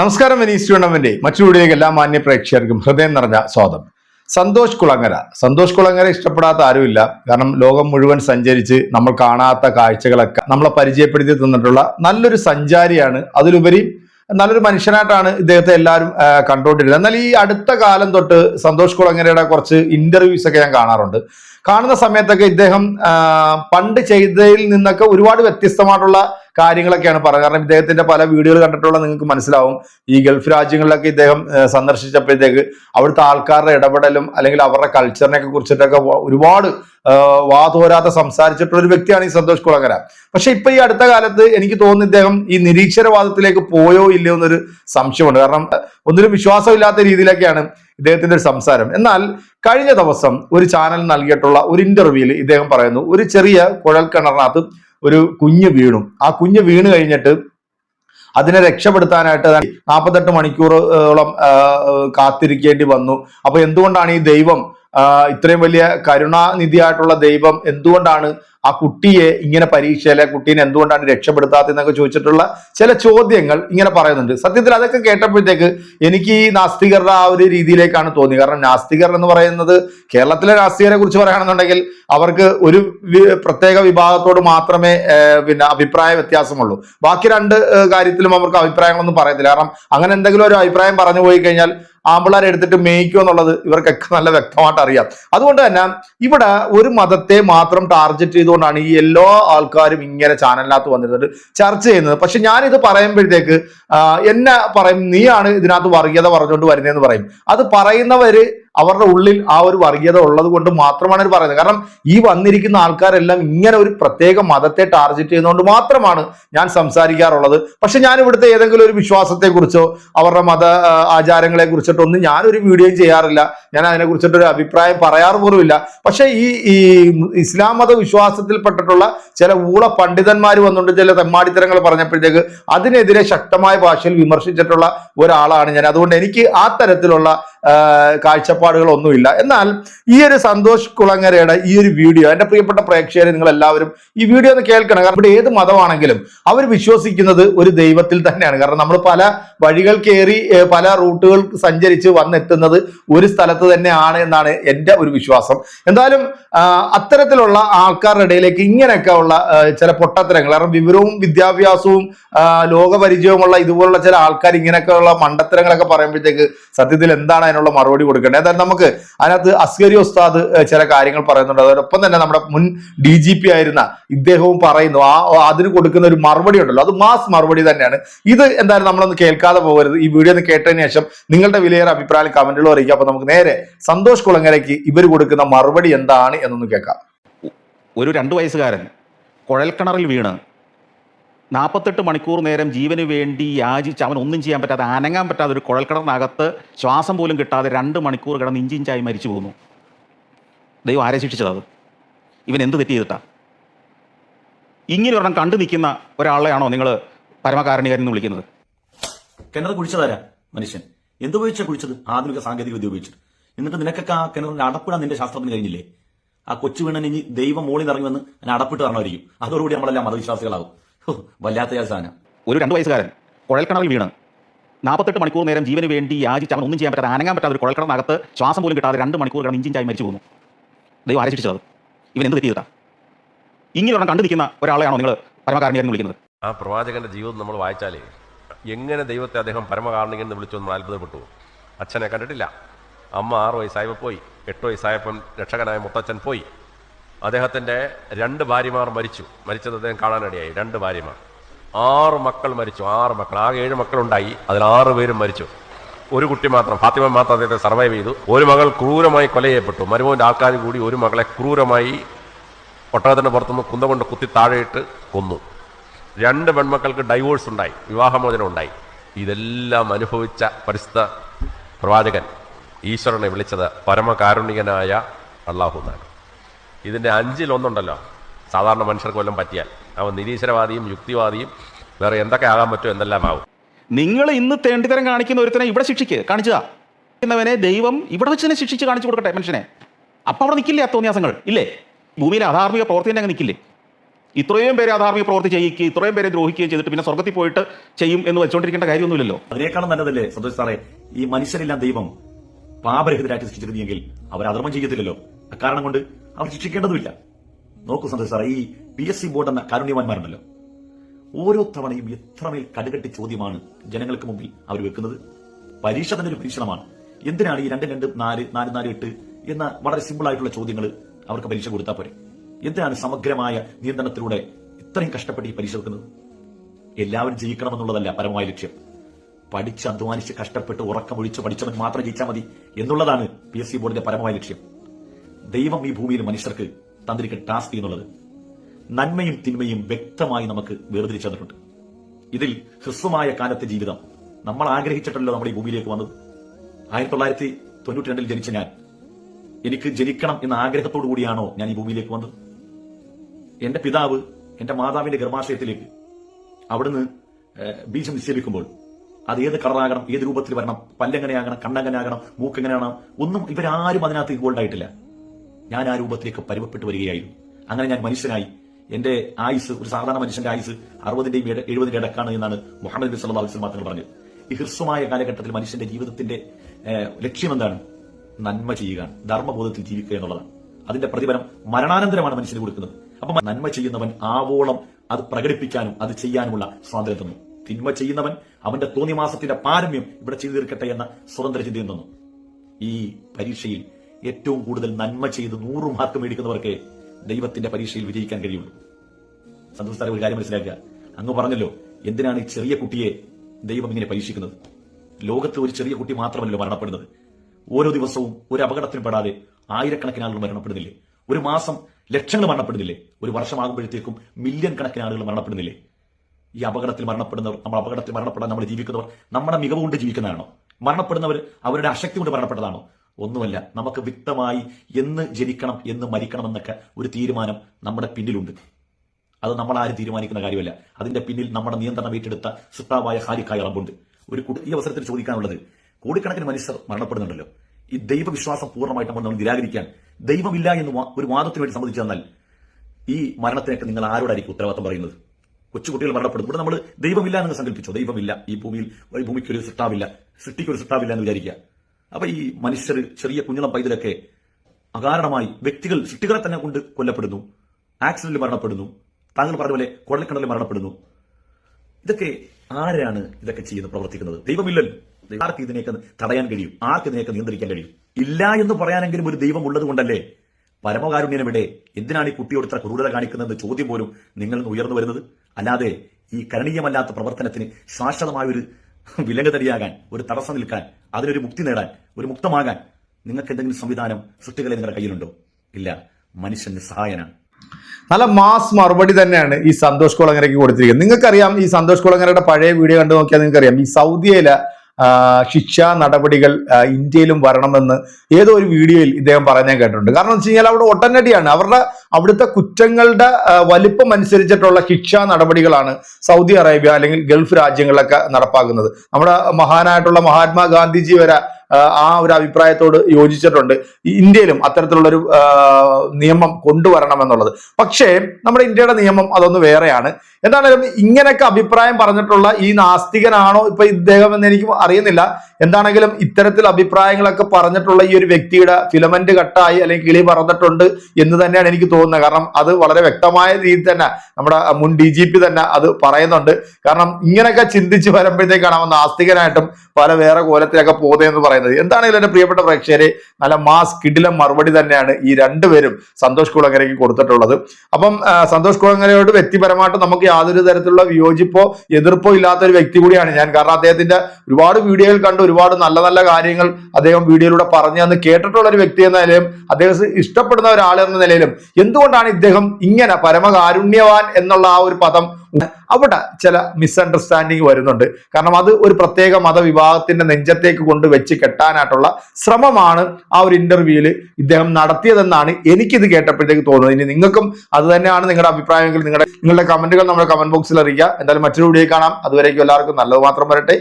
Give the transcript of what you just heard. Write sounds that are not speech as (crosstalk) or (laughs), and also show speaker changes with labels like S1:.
S1: നമസ്കാരം Venice tournament മറ്റു വീഡിയോയിലേക്ക് എല്ലാ മാന്യ പ്രേക്ഷകർക്കും ഹൃദയം നിറഞ്ഞ സ്വാഗതം. സന്തോഷ് കുളങ്ങര. സന്തോഷ് കുളങ്ങര ഇഷ്ടപ്പെടാത്ത ആരുമില്ല. കാരണം ലോകം മുഴുവൻ സഞ്ചരിച്ച് നമ്മൾ കാണാത്ത കാഴ്ചകളൊക്കെ നമ്മളെ പരിചയപ്പെടുത്തി തന്നിട്ടുള്ള നല്ലൊരു സഞ്ചാരിയാണ്. അതിലുപരി നല്ലൊരു മനുഷ്യനായിട്ടാണ് ഇദ്ദേഹത്തെ എല്ലാവരും കണ്ടുകൊണ്ടിരുന്നത്. എന്നാൽ ഈ അടുത്ത കാലം തൊട്ട് സന്തോഷ് കുളങ്ങരയുടെ കുറച്ച് ഇന്റർവ്യൂസ് ഒക്കെ ഞാൻ കാണാറുണ്ട്. കാണുന്ന സമയത്തൊക്കെ ഇദ്ദേഹം പണ്ട് ചെയ്തതിൽ നിന്നൊക്കെ ഒരുപാട് വ്യത്യസ്തമായിട്ടുള്ള കാര്യങ്ങളൊക്കെയാണ് പറയുന്നത് കാരണം ഇദ്ദേഹത്തിന്റെ പല വീഡിയോകൾ കണ്ടിട്ടുള്ള നിങ്ങൾക്ക് മനസ്സിലാവും. ഈ ഗൾഫ് രാജ്യങ്ങളിലൊക്കെ ഇദ്ദേഹം സന്ദർശിച്ചപ്പോഴത്തേക്ക് അവിടുത്തെ ആൾക്കാരുടെ ഇടപെടലും അല്ലെങ്കിൽ അവരുടെ കൾച്ചറിനെ കുറിച്ചിട്ടൊക്കെ ഒരുപാട് വാതോരാതെ സംസാരിച്ചിട്ടുള്ള ഒരു വ്യക്തിയാണ് ഈ സന്തോഷ് കുളങ്ങര. പക്ഷെ ഇപ്പൊ ഈ അടുത്ത കാലത്ത് എനിക്ക് തോന്നുന്നു ഇദ്ദേഹം ഈ നിരീക്ഷരവാദത്തിലേക്ക് പോയോ ഇല്ലയോ എന്നൊരു സംശയമുണ്ട്. കാരണം ഒന്നിലും വിശ്വാസമില്ലാത്ത രീതിയിലൊക്കെയാണ് ഇദ്ദേഹത്തിന്റെ ഒരു സംസാരം. എന്നാൽ കഴിഞ്ഞ ദിവസം ഒരു ചാനൽ നൽകിയിട്ടുള്ള ഒരു ഇന്റർവ്യൂവിൽ ഇദ്ദേഹം പറയുന്നു ഒരു ചെറിയ കുഴൽ കിണറിനകത്ത് ഒരു കുഞ്ഞ് വീണു. ആ കുഞ്ഞ് വീണ് കഴിഞ്ഞിട്ട് അതിനെ രക്ഷപ്പെടുത്താനായിട്ട് നാൽപ്പത്തെട്ട് മണിക്കൂറോളം കാത്തിരിക്കേണ്ടി വന്നു. അപ്പൊ എന്തുകൊണ്ടാണ് ഈ ദൈവം ഇത്രയും വലിയ കരുണാനിധിയായിട്ടുള്ള ദൈവം എന്തുകൊണ്ടാണ് ആ കുട്ടിയെ ഇങ്ങനെ പരീക്ഷയിലെ കുട്ടീനെ എന്തുകൊണ്ടാണ് രക്ഷപ്പെടുത്താത്തതെന്നൊക്കെ ചോദിച്ചിട്ടുള്ള ചില ചോദ്യങ്ങൾ ഇങ്ങനെ പറയുന്നുണ്ട്. സത്യത്തിൽ അതൊക്കെ കേട്ടപ്പോഴത്തേക്ക് എനിക്ക് ഈ നാസ്തികരുടെ ആ ഒരു രീതിയിലേക്കാണ് തോന്നി. കാരണം നാസ്തികർ എന്ന് പറയുന്നത് കേരളത്തിലെ നാസ്തികരെ കുറിച്ച് പറയുകയാണെന്നുണ്ടെങ്കിൽ അവർക്ക് ഒരു പ്രത്യേക വിഭാഗത്തോട് മാത്രമേ പിന്നെ അഭിപ്രായ വ്യത്യാസമുള്ളൂ. ബാക്കി രണ്ട് കാര്യത്തിലും അവർക്ക് അഭിപ്രായങ്ങളൊന്നും പറയത്തില്ല. കാരണം അങ്ങനെ എന്തെങ്കിലും ഒരു അഭിപ്രായം പറഞ്ഞു പോയി കഴിഞ്ഞാൽ ആമ്പിളാരെ എടുത്തിട്ട് മേയ്ക്കും എന്നുള്ളത് ഇവർക്കൊക്കെ നല്ല വ്യക്തമായിട്ട് അറിയാം. അതുകൊണ്ട് തന്നെ ഇവിടെ ഒരു മതത്തെ മാത്രം ടാർഗറ്റ് ചെയ്തുകൊണ്ടാണ് ഈ എല്ലാ ആൾക്കാരും ഇങ്ങനെ ചാനലിനകത്ത് വന്നിരുന്നത് ചർച്ച ചെയ്യുന്നത്. പക്ഷെ ഞാനിത് പറയുമ്പോഴത്തേക്ക് എന്നെ പറയും നീയാണ് ഇതിനകത്ത് വർഗീയത പറഞ്ഞുകൊണ്ട് വരുന്നതെന്ന് പറയും. അത് പറയുന്നവര് അവരുടെ ഉള്ളിൽ ആ ഒരു വർഗീയത ഉള്ളത് കൊണ്ട് മാത്രമാണ് പറയുന്നത്. കാരണം ഈ വന്നിരിക്കുന്ന ആൾക്കാരെല്ലാം ഇങ്ങനെ ഒരു പ്രത്യേക മതത്തെ ടാർഗറ്റ് ചെയ്യുന്നതുകൊണ്ട് മാത്രമാണ് ഞാൻ സംസാരിക്കാറുള്ളത്. പക്ഷെ ഞാൻ ഇവിടുത്തെ ഏതെങ്കിലും ഒരു വിശ്വാസത്തെക്കുറിച്ചോ അവരുടെ മത ആചാരങ്ങളെ കുറിച്ചിട്ടൊന്നും ഞാനൊരു വീഡിയോയും ചെയ്യാറില്ല. ഞാൻ അതിനെ കുറിച്ചിട്ടൊരു അഭിപ്രായം പറയാറ് പോലുമില്ല. പക്ഷേ ഈ ഈ ഇസ്ലാം മത വിശ്വാസത്തിൽപ്പെട്ടിട്ടുള്ള ചില ഊള പണ്ഡിതന്മാർ വന്നുകൊണ്ട് ചില തെമ്മാടിത്തരങ്ങൾ പറഞ്ഞപ്പോഴത്തേക്ക് അതിനെതിരെ ശക്തമായ ഭാഷയിൽ വിമർശിച്ചിട്ടുള്ള ഒരാളാണ് ഞാൻ. അതുകൊണ്ട് എനിക്ക് ആ തരത്തിലുള്ള കാഴ്ചപ്പാടുകളൊന്നുമില്ല. എന്നാൽ ഈ ഒരു സന്തോഷ് കുളങ്ങരയുടെ ഈ ഒരു വീഡിയോ എന്റെ പ്രിയപ്പെട്ട പ്രേക്ഷകരെ നിങ്ങൾ എല്ലാവരും ഈ വീഡിയോ ഒന്ന് കേൾക്കണം. കാരണം ഇവിടെ ഏത് മതമാണെങ്കിലും അവർ വിശ്വസിക്കുന്നത് ഒരു ദൈവത്തിൽ തന്നെയാണ്. കാരണം നമ്മൾ പല വഴികൾ കയറി പല റൂട്ടുകൾ സഞ്ചരിച്ച് വന്നെത്തുന്നത് ഒരു സ്ഥലത്ത് തന്നെയാണ് എന്നാണ് എന്റെ ഒരു വിശ്വാസം. എന്തായാലും അത്തരത്തിലുള്ള ആൾക്കാരുടെ ഇടയിലേക്ക് ഇങ്ങനെയൊക്കെ ഉള്ള ചില പൊട്ടത്തരങ്ങൾ കാരണം വിവരവും വിദ്യാഭ്യാസവും ലോകപരിചയവുമുള്ള ഇതുപോലുള്ള ചില ആൾക്കാർ ഇങ്ങനെയൊക്കെയുള്ള മണ്ടത്തരങ്ങളൊക്കെ പറയുമ്പോഴത്തേക്ക് സത്യത്തിൽ എന്താണ് അതിനുള്ള മറുപടി കൊടുക്കേണ്ടത് എന്തായാലും നമുക്ക് അതിനകത്ത് അസ്കരി ഉസ്താദ് ചില കാര്യങ്ങൾ പറയുന്നുണ്ട്. അതോടൊപ്പം തന്നെ നമ്മുടെ മുൻ ഡി ജി പി ആയിരുന്ന ഇദ്ദേഹവും പറയുന്നു ആ അതിന് കൊടുക്കുന്ന ഒരു മറുപടി ഉണ്ടല്ലോ. അത് മാസ് മറുപടി തന്നെയാണ്. ഇത് എന്തായാലും നമ്മളൊന്ന് കേൾക്കാതെ പോകരുത്. ഈ വീഡിയോ ഒന്ന് കേട്ടതിന് ശേഷം നിങ്ങളുടെ വിലയേറെ അഭിപ്രായം കമന്റുകൾ അറിയിക്കുക. അപ്പൊ നമുക്ക് നേരെ സന്തോഷ് കുളങ്ങരയ്ക്ക് ഇവർ കൊടുക്കുന്ന മറുപടി എന്താണ് എന്നൊന്ന് കേൾക്കാം.
S2: ഒരു രണ്ടു വയസ്സുകാരൻ കുഴൽക്കിണറിൽ വീണ് നാൽപ്പത്തെട്ട് മണിക്കൂർ നേരം ജീവന് വേണ്ടി യാചിച്ച് അവൻ ഒന്നും ചെയ്യാൻ പറ്റാതെ അനങ്ങാൻ പറ്റാതെ ഒരു കുഴൽക്കിണറിനകത്ത് ശ്വാസം പോലും കിട്ടാതെ രണ്ട് മണിക്കൂർ കിടന്ന് ഇഞ്ചിഞ്ചായി മരിച്ചു പോകുന്നു ദൈവം ആരെ ശിക്ഷിച്ചത് ഇവൻ എന്ത് തെറ്റ് ചെയ്തിട്ടാ? ഇങ്ങനെ ഒരെണ്ണം കണ്ടു നിൽക്കുന്ന ഒരാളെയാണോ നിങ്ങൾ പരമകാരണികാരൻ എന്ന് വിളിക്കുന്നത്?
S3: കിണർ കുഴിച്ചതാരാ മനുഷ്യൻ? എന്തുപയോഗിച്ചാ കുഴിച്ചത്? ആധുനിക സാങ്കേതിക വിദ്യ ഉപയോഗിച്ചിട്ട്. എന്നിട്ട് നിനക്കൊക്കെ ആ കിണറിന്റെ അടപ്പിടാൻ നിന്റെ ശാസ്ത്രത്തിന് കഴിഞ്ഞില്ലേ? ആ കൊച്ചു വീണൻ ഇനി ദൈവം മോളിൽ ഇറങ്ങി വന്ന് അടപ്പിട്ട് തരണമായിരിക്കും. അതോടുകൂടി നമ്മളെല്ലാം മതവിശ്വാസികളാവും ഹോ, വല്ലാത്ത സാധനം.
S2: ഒരു രണ്ട് വയസ്സുകാരൻ കുഴൽക്കണവിൽ വീണ്. നാൽപ്പത്തെട്ട് മണിക്കൂർ നേരം ജീവന് വേണ്ടി യാചിച്ച് അവൻ ഒന്നും ചെയ്യാൻ പറ്റാതെ അനങ്ങാൻ പറ്റാതെ ഒരു കുഴൽക്കിണറിനകത്ത് ശ്വാസം പോലും കിട്ടാതെ രണ്ട് മണിക്കൂർ കിടന്ന് ഇഞ്ചിഞ്ചായി മരിച്ചു പോകുന്നു. ദൈവം ആരക്ഷിച്ചത് അത് ഇവൻ എന്ത് തെറ്റിയതാ ചെയ്തിട്ടാ ഇങ്ങനെ ഒരെണ്ണം കണ്ടു നിൽക്കുന്ന ഒരാളെയാണോ നിങ്ങൾ പരമകാരണിയെന്ന് വിളിക്കുന്നത്?
S4: ആ പ്രവാചകന്റെ ജീവിതം നമ്മൾ വായിച്ചാലേ എങ്ങനെ ദൈവത്തെ അദ്ദേഹം പരമകാരണികൻ എന്ന് വിളിച്ചു നമ്മൾ അത്ഭുതപ്പെട്ടു. അച്ഛനെ കണ്ടിട്ടില്ല. അമ്മ ആറ് വയസ്സായപ്പോൾ പോയി. എട്ട് വയസ്സായപ്പം രക്ഷകനായ മുത്തച്ഛൻ പോയി. അദ്ദേഹത്തിന്റെ രണ്ട് ഭാര്യമാർ മരിച്ചു. മരിച്ചത് അദ്ദേഹം കാണാനിടയായി. രണ്ട് ഭാര്യമാർ. ആറ് മക്കൾ മരിച്ചു. ആറ് മക്കൾ. ആകെ ഏഴ് മക്കളുണ്ടായി. അതിൽ ആറ് പേരും മരിച്ചു. ഒരു കുട്ടി മാത്രം ഫാത്തിമ മാത്രം അദ്ദേഹത്തെ സർവൈവ് ചെയ്തു. ഒരു മകൾ ക്രൂരമായി കൊല ചെയ്യപ്പെട്ടു. മരുമോന്റെ ആൾക്കാർ കൂടി ഒരു മകളെ ക്രൂരമായി ഒട്ടകത്തിന്റെ പുറത്തുനിന്ന് കുന്ത കൊണ്ട് കുത്തി താഴെയിട്ട് കൊന്നു. രണ്ട് പെൺമക്കൾക്ക് ഡൈവോഴ്സ് ഉണ്ടായി. വിവാഹമോചനം ഉണ്ടായി ഇതെല്ലാം അനുഭവിച്ച പരിസ്ഥ പ്രവാചകൻ ഈശ്വരനെ വിളിച്ചത് പരമകാരുണികനായ അള്ളാഹു ഇതിന്റെ അഞ്ചിലൊന്നുണ്ടല്ലോ സാധാരണ മനുഷ്യർക്ക് വല്ലതും പറ്റിയാൽ. അവൻ നിരീശ്വരവാദിയും യുക്തിവാദിയും വേറെ എന്തൊക്കെ ആകാൻ പറ്റുമോ എന്തെല്ലാം ആവും
S2: നിങ്ങൾ ഇന്ന് തേണ്ടിത്തരം കാണിക്കുന്ന ഒരുത്തനെ ഇവിടെ ശിക്ഷിക്ക് കാണിച്ചതാ. ദൈവം ഇവിടെ വെച്ച് തന്നെ ശിക്ഷിച്ച് കാണിച്ചു കൊടുക്കട്ടെ മനുഷ്യനെ. അപ്പം അവിടെ നിൽക്കില്ലേ അത്തോന്യാസങ്ങൾ ഇല്ലേ? ഭൂമിയിലെ അധാർമിക പ്രവർത്തനം അങ്ങ് നിൽക്കില്ലേ? ഇത്രയും പേരെ അധാർമിക പ്രവർത്തി ചെയ്യിക്കുക ഇത്രയും പേരെ ദ്രോഹിക്കുകയും ചെയ്തിട്ട് പിന്നെ സ്വർഗത്തിൽ പോയിട്ട് ചെയ്യും എന്ന് വെച്ചുകൊണ്ടിരിക്കേണ്ട കാര്യമൊന്നുമില്ലല്ലോ?
S3: അതിനേക്കാളും നല്ലതല്ലേ സന്തോഷ് സാറേ ഈ മനുഷ്യരെല്ലാം ദൈവം പാപരഹിതരായിട്ട് സൃഷ്ടിച്ചിരുന്നെങ്കിൽ അവർ അധർമ്മം ചെയ്യത്തില്ലല്ലോ. അക്കാരണം കൊണ്ട് അവർ ശിക്ഷിക്കേണ്ടതുമില്ല. നോക്കൂ സന്തോഷ് സാറേ ഈ പി എസ് സി ബോർഡ് എന്ന കാരുണ്യവാന്മാരുണ്ടല്ലോ. ഓരോ തവണയും എത്രമേൽ കടുകട്ടി ചോദ്യമാണ് ജനങ്ങൾക്ക് മുമ്പിൽ അവർ വെക്കുന്നത്. പരീക്ഷ തന്നെ ഒരു പരീക്ഷണമാണ്. എന്തിനാണ് ഈ രണ്ട് രണ്ട് നാല് നാല് നാല് എട്ട് എന്ന വളരെ സിമ്പിൾ ആയിട്ടുള്ള ചോദ്യങ്ങൾ അവർക്ക് പരീക്ഷ കൊടുത്താൽ പോരെ? എന്തിനാണ് സമഗ്രമായ നിയന്ത്രണത്തിലൂടെ ഇത്രയും കഷ്ടപ്പെട്ട് ഈ പരീക്ഷ വെക്കുന്നത്? എല്ലാവരും ജയിക്കണമെന്നുള്ളതല്ല പരമമായ ലക്ഷ്യം. പഠിച്ച് അധ്വാനിച്ച് കഷ്ടപ്പെട്ട് ഉറക്കമൊഴിച്ച് പഠിച്ചവൻ മാത്രം ജയിച്ചാൽ മതി എന്നുള്ളതാണ് പി എസ് സി ബോർഡിന്റെ പരമമായ ലക്ഷ്യം. ദൈവം ഈ ഭൂമിയിൽ മനുഷ്യർക്ക് തന്നിരിക്കുന്ന ടാസ്ക് എന്നുള്ളത് നന്മയും തിന്മയും വ്യക്തമായി നമുക്ക് വേർതിരിച്ചു തന്നിട്ടുണ്ട്. ഇതിൽ ഹ്രസ്വമായ കാലത്തെ ജീവിതം നമ്മൾ ആഗ്രഹിച്ചിട്ടല്ലോ നമ്മുടെ ഈ ഭൂമിയിലേക്ക് വന്നത്. ആയിരത്തി തൊള്ളായിരത്തി തൊണ്ണൂറ്റി രണ്ടിൽ ജനിച്ച ഞാൻ. എനിക്ക് ജനിക്കണം എന്ന ആഗ്രഹത്തോടു കൂടിയാണോ ഞാൻ ഈ ഭൂമിയിലേക്ക് വന്നത്? എന്റെ പിതാവ് എന്റെ മാതാവിന്റെ ഗർഭാശയത്തിലേക്ക് അവിടുന്ന് ബീജം നിക്ഷേപിക്കുമ്പോൾ അത് ഏത് കളറാകണം ഏത് രൂപത്തിൽ വരണം പല്ലെങ്ങനെയാകണം കണ്ണെങ്ങനെയാകണം മൂക്കെങ്ങനെയാണ് ഒന്നും ഇവരാരും അതിനകത്ത് ഇൻവോൾവ് ആയിട്ടില്ല. ഞാൻ ആ രൂപത്തിലേക്ക് പരുവപ്പെട്ടു വരികയായിരുന്നു. അങ്ങനെ ഞാൻ മനുഷ്യനായി. എന്റെ ആയുസ് ഒരു സാധാരണ മനുഷ്യന്റെ ആയുസ് അറുപതിന്റെയും എഴുപതിന്റെ ഇടക്കാണ് എന്നാണ് മുഹമ്മദ് നബി സല്ലാ അലൈഹി വസല്ലം പറഞ്ഞത്. ഈ ഹ്രസ്വമായ കാലഘട്ടത്തിൽ മനുഷ്യന്റെ ജീവിതത്തിന്റെ ലക്ഷ്യം എന്താണ് നന്മ ചെയ്യുക ധർമ്മബോധത്തിൽ ജീവിക്കുക എന്നുള്ളതാണ്. അതിന്റെ പ്രതിഫലം മരണാനന്തരമാണ് മനുഷ്യന് കൊടുക്കുന്നത്. അപ്പൊ നന്മ ചെയ്യുന്നവൻ ആവോളം അത് പ്രകടിപ്പിക്കാനും അത് ചെയ്യാനുമുള്ള സ്വാതന്ത്ര്യം തന്നു. തിന്മ ചെയ്യുന്നവൻ അവന്റെ തോന്നിമാസത്തിന്റെ പാരമ്യം ഇവിടെ ചെയ്തു തീർക്കട്ടെ എന്ന സ്വതന്ത്ര ചിന്തയും തന്നു. ഈ പരീക്ഷയിൽ ഏറ്റവും കൂടുതൽ നന്മ ചെയ്ത് നൂറ് മാർക്ക് മേടിക്കുന്നവർക്ക് ദൈവത്തിന്റെ പരീക്ഷയിൽ വിജയിക്കാൻ കഴിയുള്ളൂ. സന്തോഷ് സാറേ ഒരു കാര്യം മനസ്സിലാക്കുക. അങ്ങ് പറഞ്ഞല്ലോ എന്തിനാണ് ഈ ചെറിയ കുട്ടിയെ ദൈവം ഇങ്ങനെ പരീക്ഷിക്കുന്നത്? ലോകത്ത് ഒരു ചെറിയ കുട്ടി മാത്രമല്ലോ മരണപ്പെടുന്നത്. ഓരോ ദിവസവും ഒരു അപകടത്തിന് പെടാതെ ആയിരക്കണക്കിന് ആളുകൾ മരണപ്പെടുന്നില്ലേ? ഒരു മാസം ലക്ഷങ്ങൾ മരണപ്പെടുന്നില്ലേ? ഒരു വർഷമാകുമ്പോഴത്തേക്കും മില്യൺ കണക്കിന് ആളുകൾ മരണപ്പെടുന്നില്ലേ? ഈ അപകടത്തിൽ മരണപ്പെടുന്നവർ നമ്മൾ അപകടത്തിൽ മരണപ്പെടാൻ നമ്മൾ ജീവിക്കുന്നവർ നമ്മുടെ മികവ് കൊണ്ട് ജീവിക്കുന്നതാണോ? മരണപ്പെടുന്നവർ അവരുടെ അശക്തി കൊണ്ട് മരണപ്പെട്ടതാണോ? ഒന്നുമല്ല നമുക്ക് വ്യക്തമായി എന്ന് ജനിക്കണം എന്ന് മരിക്കണം എന്നൊക്കെ ഒരു തീരുമാനം നമ്മുടെ പിന്നിലുണ്ട്. അത് നമ്മൾ ആരും തീരുമാനിക്കുന്ന കാര്യമല്ല. അതിന്റെ പിന്നിൽ നമ്മുടെ നിയന്ത്രണം ഏറ്റെടുത്ത സുത്താവായ ഹാരിക്കായ റബ്ബുണ്ട്. ഒരു കുട്ടി- ഈ അവസരത്തിൽ ചോദിക്കാനുള്ളത് കോടിക്കണക്കിന് മനുഷ്യർ മരണപ്പെടുന്നുണ്ടല്ലോ. ഈ ദൈവവിശ്വാസം പൂർണമായിട്ട് നമ്മൾ നമ്മൾ നിരാകരിക്കാൻ ദൈവമില്ല എന്ന് ഒരു വാദത്തിന് വേണ്ടി സംബന്ധിച്ചു തന്നാൽ ഈ മരണത്തിനൊക്കെ നിങ്ങൾ ആരോടായിരിക്കും ഉത്തരവാദിത്തം പറയുന്നത്? കൊച്ചുകുട്ടികൾ മരണപ്പെടും. ഇവിടെ നമ്മൾ ദൈവമില്ല എന്ന് സങ്കല്പിച്ചോ? ദൈവമില്ല. ഈ ഭൂമിയിൽ ഭൂമിക്ക് ഒരു സൃഷ്ടാവില്ല. സൃഷ്ടിക്ക് ഒരു സൃഷ്ടാവില്ല എന്ന് വിചാരിക്കുക. അപ്പൊ ഈ മനുഷ്യർ ചെറിയ കുഞ്ഞളം പൈതലൊക്കെ അകാരണമായി വ്യക്തികൾ സൃഷ്ടികളെ തന്നെ കൊണ്ട് കൊല്ലപ്പെടുന്നു ആക്സിഡന്റിൽ മരണപ്പെടുന്നു താങ്കൾ പറഞ്ഞ പോലെ കുഴൽക്കിണറിൽ മരണപ്പെടുന്നു. ഇതൊക്കെ ആരാണ് ഇതൊക്കെ ചെയ്യുന്നത് പ്രവർത്തിക്കുന്നത്? ദൈവമില്ലല്ലോ. ദൈവം ആർക്ക് ഇതിനെയൊക്കെ തടയാൻ കഴിയും? ആർക്ക് ഇതിനെയൊക്കെ നിയന്ത്രിക്കാൻ കഴിയും? ഇല്ല എന്ന് പറയാനെങ്കിലും ഒരു ദൈവം ഉള്ളത് കൊണ്ടല്ലേ? പരമകാരുണ്യം ഇവിടെ എന്തിനാണ് ഈ കുട്ടിയോട് ഇത്ര ക്രൂരത കാണിക്കുന്നതെന്ന് ചോദ്യം പോലും നിങ്ങളിൽ നിന്ന് ഉയർന്നു വരുന്നത്? അല്ലാതെ ഈ കരണീയമല്ലാത്ത പ്രവർത്തനത്തിന് ശാശ്വതമായ ഒരു (laughs) വിലങ്ങതടിയാകാൻ ഒരു തടസ്സം നിൽക്കാൻ അതിനൊരു മുക്തി നേടാൻ ഒരു മുക്തമാകാൻ നിങ്ങൾക്ക് എന്തെങ്കിലും സംവിധാനം സൃഷ്ടികളെ നിങ്ങളുടെ കയ്യിലുണ്ടോ? ഇല്ല. മനുഷ്യൻ നിസ്സഹായനാണ്
S1: നല്ല മാസ് മറുപടി തന്നെയാണ് ഈ സന്തോഷ് കുളങ്ങരയ്ക്ക് കൊടുത്തിരിക്കുന്നത്. നിങ്ങൾക്കറിയാം ഈ സന്തോഷ് കുളങ്ങരയുടെ പഴയ വീഡിയോ കണ്ടു നോക്കിയാൽ നിങ്ങൾക്കറിയാം ഈ സൗദിയിലെ ശിക്ഷാ നടപടികൾ ഇന്ത്യയിലും വരണമെന്ന് ഏതോ ഒരു വീഡിയോയിൽ ഇദ്ദേഹം പറഞ്ഞ ഞാൻ കേട്ടിട്ടുണ്ട്. കാരണം വെച്ച് കഴിഞ്ഞാൽ അവിടെ ഒട്ടനടിയാണ്. അവരുടെ അവിടുത്തെ കുറ്റങ്ങളുടെ വലിപ്പം അനുസരിച്ചിട്ടുള്ള ശിക്ഷാ നടപടികളാണ് സൗദി അറേബ്യ അല്ലെങ്കിൽ ഗൾഫ് രാജ്യങ്ങളിലൊക്കെ നടപ്പാക്കുന്നത്. നമ്മുടെ മഹാനായിട്ടുള്ള മഹാത്മാഗാന്ധിജി വരെ ആ, ഒരു അഭിപ്രായത്തോട് യോജിച്ചിട്ടുണ്ട്. ഇന്ത്യയിലും അത്തരത്തിലുള്ളൊരു നിയമം കൊണ്ടുവരണം എന്നുള്ളത് പക്ഷേ നമ്മുടെ ഇന്ത്യയുടെ നിയമം അതൊന്ന് വേറെയാണ്. എന്താണെങ്കിലും ഇങ്ങനെയൊക്കെ അഭിപ്രായം പറഞ്ഞിട്ടുള്ള ഈ നാസ്തികനാണോ ഇപ്പൊ ഇദ്ദേഹം എന്ന് എനിക്ക് അറിയുന്നില്ല. എന്താണെങ്കിലും ഇത്തരത്തിൽ അഭിപ്രായങ്ങളൊക്കെ പറഞ്ഞിട്ടുള്ള ഈ ഒരു വ്യക്തിയുടെ ഫിലമെന്റ് കട്ടായി അല്ലെങ്കിൽ കിളി പറന്നിട്ടുണ്ട് എന്ന് തന്നെയാണ് എനിക്ക് തോന്നുന്നത്. കാരണം അത് വളരെ വ്യക്തമായ രീതിയിൽ തന്നെ നമ്മുടെ മുൻ ഡി ജി പി തന്നെ അത് പറയുന്നുണ്ട്. കാരണം ഇങ്ങനെയൊക്കെ ചിന്തിച്ച് വരുമ്പോഴത്തേക്കാണ് അവൻ നാസ്തികനായിട്ടും പല വേറെ കോലത്തിലൊക്കെ പോകുന്നതെന്ന് പറയുന്നത്. എന്താണെങ്കിലും എന്റെ പ്രിയപ്പെട്ട പ്രേക്ഷകരെ നല്ല മാസ് കിടില മറുപടി തന്നെയാണ് ഈ രണ്ടുപേരും സന്തോഷ് കുളങ്ങരയ്ക്ക് കൊടുത്തിട്ടുള്ളത്. അപ്പം സന്തോഷ് കുളങ്ങരയോട് വ്യക്തിപരമായിട്ട് നമുക്ക് യാതൊരു തരത്തിലുള്ള വിയോജിപ്പോ എതിർപ്പോ ഇല്ലാത്ത ഒരു വ്യക്തി കൂടിയാണ് ഞാൻ. കാരണം അദ്ദേഹത്തിന്റെ ഒരുപാട് വീഡിയോകൾ കണ്ട് ഒരുപാട് നല്ല നല്ല കാര്യങ്ങൾ അദ്ദേഹം വീഡിയോയിലൂടെ പറഞ്ഞു തന്ന് കേട്ടിട്ടുള്ള ഒരു വ്യക്തി എന്ന നിലയിലും അദ്ദേഹം ഇഷ്ടപ്പെടുന്ന ഒരാൾ എന്ന നിലയിലും എന്തുകൊണ്ടാണ് ഇദ്ദേഹം ഇങ്ങനെ പരമകാരുണ്യവാൻ എന്നുള്ള ആ ഒരു പദം അവിടെ ചില മിസ്അണ്ടർസ്റ്റാൻഡിങ് വരുന്നുണ്ട്. കാരണം അത് ഒരു പ്രത്യേക മതവിഭാഗത്തിന്റെ നെഞ്ചത്തേക്ക് കൊണ്ട് വെച്ച് കെട്ടാനായിട്ടുള്ള ശ്രമമാണ് ആ ഒരു ഇന്റർവ്യൂവിൽ ഇദ്ദേഹം നടത്തിയതെന്നാണ് എനിക്കിത് കേട്ടപ്പോഴത്തേക്ക് തോന്നുന്നത്. ഇനി നിങ്ങൾക്കും അത് തന്നെയാണ് നിങ്ങളുടെ അഭിപ്രായമെങ്കിൽ നിങ്ങളുടെ നിങ്ങളുടെ കമന്റുകൾ നമ്മുടെ കമന്റ് ബോക്സിൽ അറിയിക്കുക. എന്തായാലും മറ്റൊരു വീഡിയോ കാണാം. അതുവരേക്കും എല്ലാവർക്കും നല്ലത് മാത്രം വരട്ടെ.